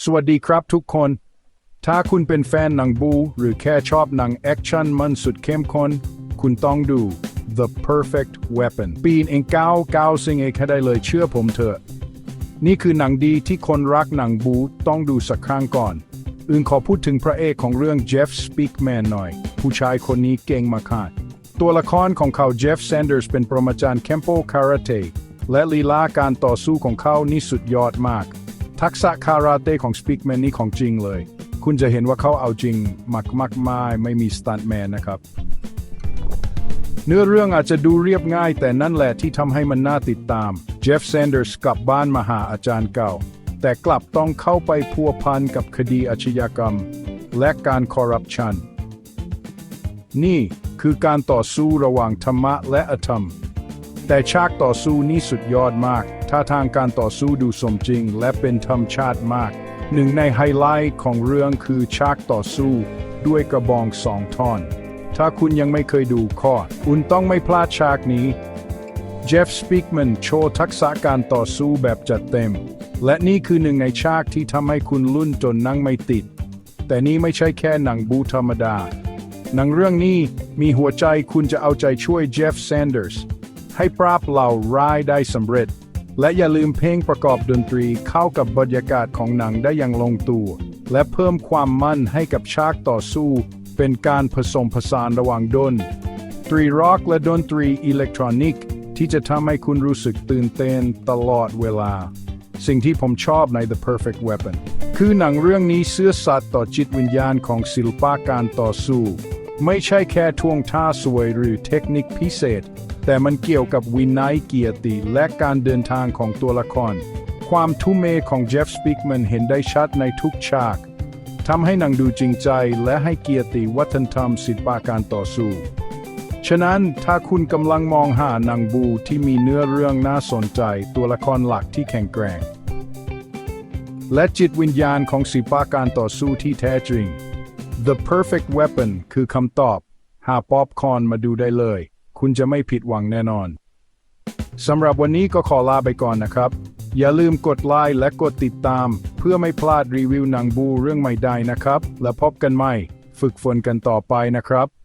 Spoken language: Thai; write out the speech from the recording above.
สวัสดีครับทุกคน ถ้าคุณเป็นแฟนหนังบู หรือแค่ชอบหนังแอคชั่นมันสุดเข้มข้น คุณต้องดู The Perfect Weapon ปีนเองก้าวก้าวซิงเองให้ได้เลยเชื่อผมเถอะ นี่คือหนังดีที่คนรักหนังบูต้องดูสักครั้งก่อน อื่นขอพูดถึงพระเอกของเรื่อง Jeff Speakman หน่อย ผู้ชายคนนี้เก่งมากค่ะตัวละครของเขา Jeff Sanders เป็นปรมาจารย์เคมโปคาราเตและลีลาการต่อสู้ของเขานี่สุดยอดมาก ทักษะคาราเต้ของ Speakman นี่ของจริงเลย คุณจะเห็นว่าเขาเอาจริงมากมากๆไม่ไม่มีสตันแมนนะครับ เนื้อเรื่องอาจจะดูเรียบง่าย แต่นั่นแหละที่ทำให้มันน่าติดตาม เจฟแซนเดอร์สกลับบ้านมาหาอาจารย์เก่า แต่กลับต้องเข้าไปพัวพันกับคดีอาชญากรรม และการคอร์รัปชัน นี่คือการต่อสู้ระหว่างธรรมะและอธรรม แต่ฉากต่อสู้นี่สุดยอดมากท่าทางการต่อสู้ดูสมจริง และเป็นธรรมชาติมาก หนึ่งในไฮไลท์ของเรื่องคือฉากต่อสู้ด้วยกระบองสองท่อน ถ้าคุณยังไม่เคยดูข้อคุณต้องไม่พลาดฉากนี้ เจฟสปีกแมนโชว์ทักษะการต่อสู้แบบจัดเต็ม และนี่คือหนึ่งในฉากที่ทำให้คุณลุ่นจนนั่งไม่ติด แต่นี่ไม่ใช่แค่หนังบูธรรมดา หนังเรื่องนี้มีหัวใจคุณจะเอาใจช่วยเจฟแซนเดอร์ส ให้ปราบเหล่าร้ายได้สำเร็จ และอย่าลืมเพลงประกอบดนตรีเข้ากับบรรยากาศของหนังได้อย่างลงตัว และเพิ่มความมั่นให้กับฉากต่อสู้ เป็นการผสมผสานระหว่างดนตรีร็อกและดนตรีอิเล็กทรอนิกส์ที่จะทำให้คุณรู้สึกตื่นเต้นตลอดเวลา สิ่งที่ผมชอบใน The Perfect Weapon คือหนังเรื่องนี้เสื้อสัตย์ต่อจิตวิญญาณของศิลปะการต่อสู้ ไม่ใช่แค่ท่วงท่าสวยหรือเทคนิคพิเศษ แต่มันเกี่ยวกับวินัยเกียรติ และการเดินทางของตัวละคร ความทุ่มเทของเจฟสปีกแมนเห็นได้ชัดในทุกฉากทำให้หนังดูจริงใจและให้เกียรติวัฒนธรรมศิลปะการต่อสู้ ฉะนั้นถ้าคุณกำลังมองหาหนังบูที่มีเนื้อเรื่องน่าสนใจ ตัวละครหลักที่แข็งแกร่ง และจิตวิญญาณของศิลปะการต่อสู้ที่แท้จริง The Perfect Weapon คือคำตอบ หาป๊อปคอนมาดูได้เลย คุณจะไม่ผิดหวังแน่นอนสำหรับวันนี้ก็ขอลาไปก่อนนะครับ อย่าลืมกดไลค์และกดติดตาม เพื่อไม่พลาดรีวิวหนังบูเรื่องใหม่ได้นะครับ และพบกันใหม่ ฝึกฝนกันต่อไปนะครับ